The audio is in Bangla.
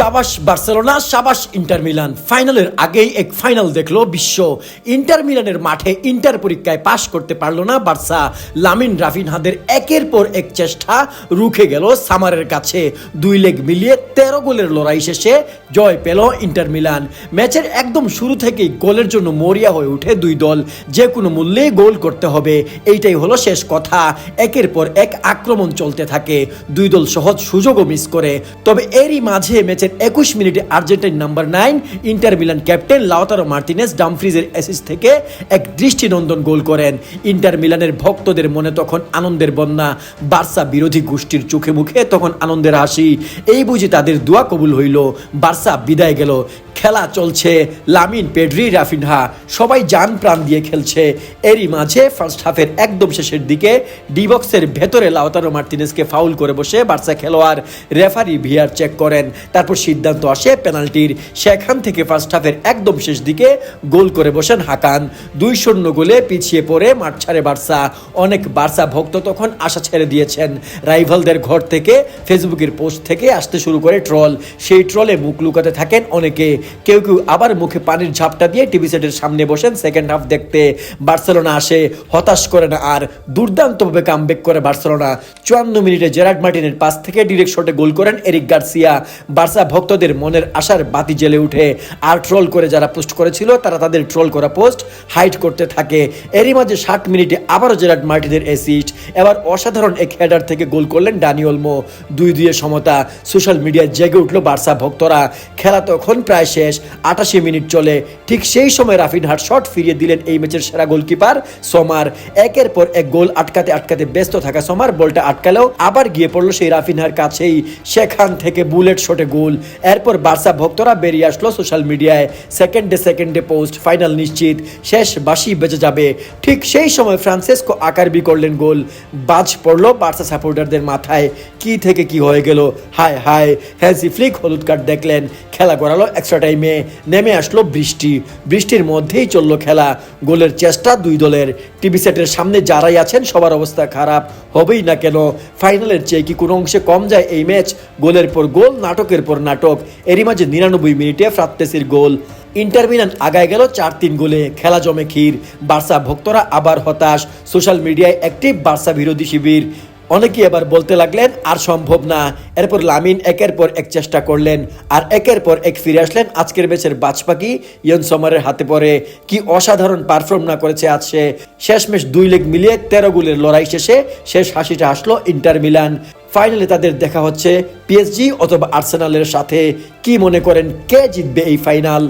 সাবাস বার্সেলোনা, সাবাস ইন্টার মিলান। ফাইনালের আগেই এক ফাইনাল দেখল বিশ্ব। ইন্টার মিলানের মাঠে ইন্টার পরীক্ষায় পাশ করতে পারল না বার্সা। লামিন রাফিনহাদের একের পর এক চেষ্টা রুখে গেল সামারের কাছে। দুই লেগ মিলিয়ে তেরো গোলের লড়াই শেষে জয় পেল ইন্টার মিলান। ম্যাচের একদম শুরু থেকেই গোলের জন্য মরিয়া হয়ে ওঠে দুই দল। যে কোনো মূল্যে গোল করতে হবে। এইটাই হলো শেষ কথা। একের পর এক আক্রমণ চলতে থাকে। দুই দল সহজ সুযোগও মিস করে। তবে এরই মাঝে ম্যাচের একুশ মিনিটে Argentine number nine, inter Milan captain Lautaro Martinez ডামফ্রিজের assist থেকে এক দৃষ্টিনন্দন গোল করেন। ইন্টার মিলানের ভক্তদের মনে তখন আনন্দের বন্যা। বার্সা বিরোধী গোষ্ঠীর চোখে মুখে তখন আনন্দের হাসি। এই বুঝি তাদের দোয়া কবুল হইল। বার্সা বিদায় গেল। খেলা চলছে। লামিন, পেড্রি, রাফিনহা সবাই যান প্রাণ দিয়ে খেলছে। এরই মাঝে ফার্স্ট হাফের একদম শেষের দিকে ডিবক্সের ভেতরে লাউতারো মার্টিনেসকে ফাউল করে বসে বার্সা খেলোয়াড় রেফারি ভিআর চেক করেন। তারপর সিদ্ধান্ত আসে পেনাল্টির সেখান থেকে ফার্স্ট হাফের একদম শেষ দিকে গোল করে বসেন হাকান। দুই শূন্য গোলে পিছিয়ে পড়ে মাঠ ছাড়ে বার্সা। অনেক বার্সা ভক্ত তখন আশা ছেড়ে দিয়েছেন। রাইভালদের ঘর থেকে, ফেসবুকের পোস্ট থেকে আসতে শুরু করে ট্রল। সেই ট্রলে মুখ লুকাতে থাকেন অনেকে। কেউ কেউ আবার মুখে পানির ঝাপটা দিয়ে টিভি সেটের সামনে বসেন সেকেন্ড হাফ দেখতে বার্সেলোনা আসে, হতাশ করে না আর দুর্দান্তভাবে কামব্যাক করে বার্সেলোনা। চুয়ান্ন মিনিটে জেরার্ড মার্টিনের পাস থেকে ডিরেক্ট শটে গোল করেন এরিক গার্সিয়া। বার্সা ভক্তদের মনের আশার বাতি জ্বেলে উঠে আর ট্রল করে যারা পোস্ট করেছিল, তারা তাদের ট্রল করা পোস্ট হাইট করতে থাকে। এরই মাঝে ষাট মিনিটে আবারও জেরার্ড মার্টিনের অ্যাসিস্ট এবার অসাধারণ এক হেডার থেকে গোল করলেন ডানিওলমো দুই দুইয়ে সমতা। সোশ্যাল মিডিয়ায় জেগে উঠল বার্সা ভক্তরা। খেলা তখন প্রায় আটাশি মিনিট চলে। ঠিক সেই সময় রাফিনহাট শট ফিরিয়ে দিলেন এই ম্যাচের সেরা গোলকিপার সোমার। একের পর এক গোল আটকাতে আটকাতে ব্যস্ত থাকা সোমার বলটা আটকালেও আবার গিয়ে পড়ল সেই রাফিনহার কাছেই। সেখান থেকে বুলেট শটে গোল। এরপর বার্সা ভক্তরা বেরিয়ে আসলো সোশ্যাল মিডিয়ায়। সেকেন্ডে সেকেন্ডে পোস্ট, ফাইনাল নিশ্চিত। শেষ বাসি বেঁচে যাবে। ঠিক সেই সময় ফ্রান্সেসকো আকারবি করলেন গোল। বাজ পড়ল বার্সা সাপোর্টারদের মাথায়। কি থেকে কি হয়ে গেল? হায় হায়, হ্যান্সি ফ্লিক হলুদ কার্ড দেখলেন। খেলা করালো। এক্সট্রা টাইমে নেমে আসলো বৃষ্টি। বৃষ্টির মধ্যেই চলল খেলা। গোলের চেষ্টা দুই দলের। টিভি সেটের সামনে যারাই আছেন, সবার অবস্থা খারাপ। হবেই না কেন? ফাইনালের চেয়ে কি কোনো অংশে কম যায় এই ম্যাচ? গোলের পর গোল, নাটকের পর নাটক। এরই মাঝে নিরানব্বই মিনিটে ফ্রাত্তেসির গোল। ইন্টার মিলান আগায় গেল চার তিন গোলে। খেলা জমে ক্ষীর। বার্সা ভক্তরা আবার হতাশ। সোশ্যাল মিডিয়ায় অ্যাক্টিভ বার্সা বিরোধী শিবির। অনেকেই এবার বলতে লাগলেন, আর সম্ভব না। এরপর লামিন একের পর এক চেষ্টা করলেন, আর একের পর এক ফিরে আসলেন। আজকের ম্যাচের বাজপাকি ইয়ন সমারের হাতে পড়ে। কি অসাধারণ পারফর্ম না করেছে আজ সে। শেষমেশ দুই লেগ মিলিয়ে তেরো গোলের লড়াই শেষে শেষ হাসিটা আসলো ইন্টার মিলান। ফাইনালে তাদের দেখা হচ্ছে পিএসজি অথবা আর্সেনালের সাথে। কি মনে করেন, কে জিতবে এই ফাইনাল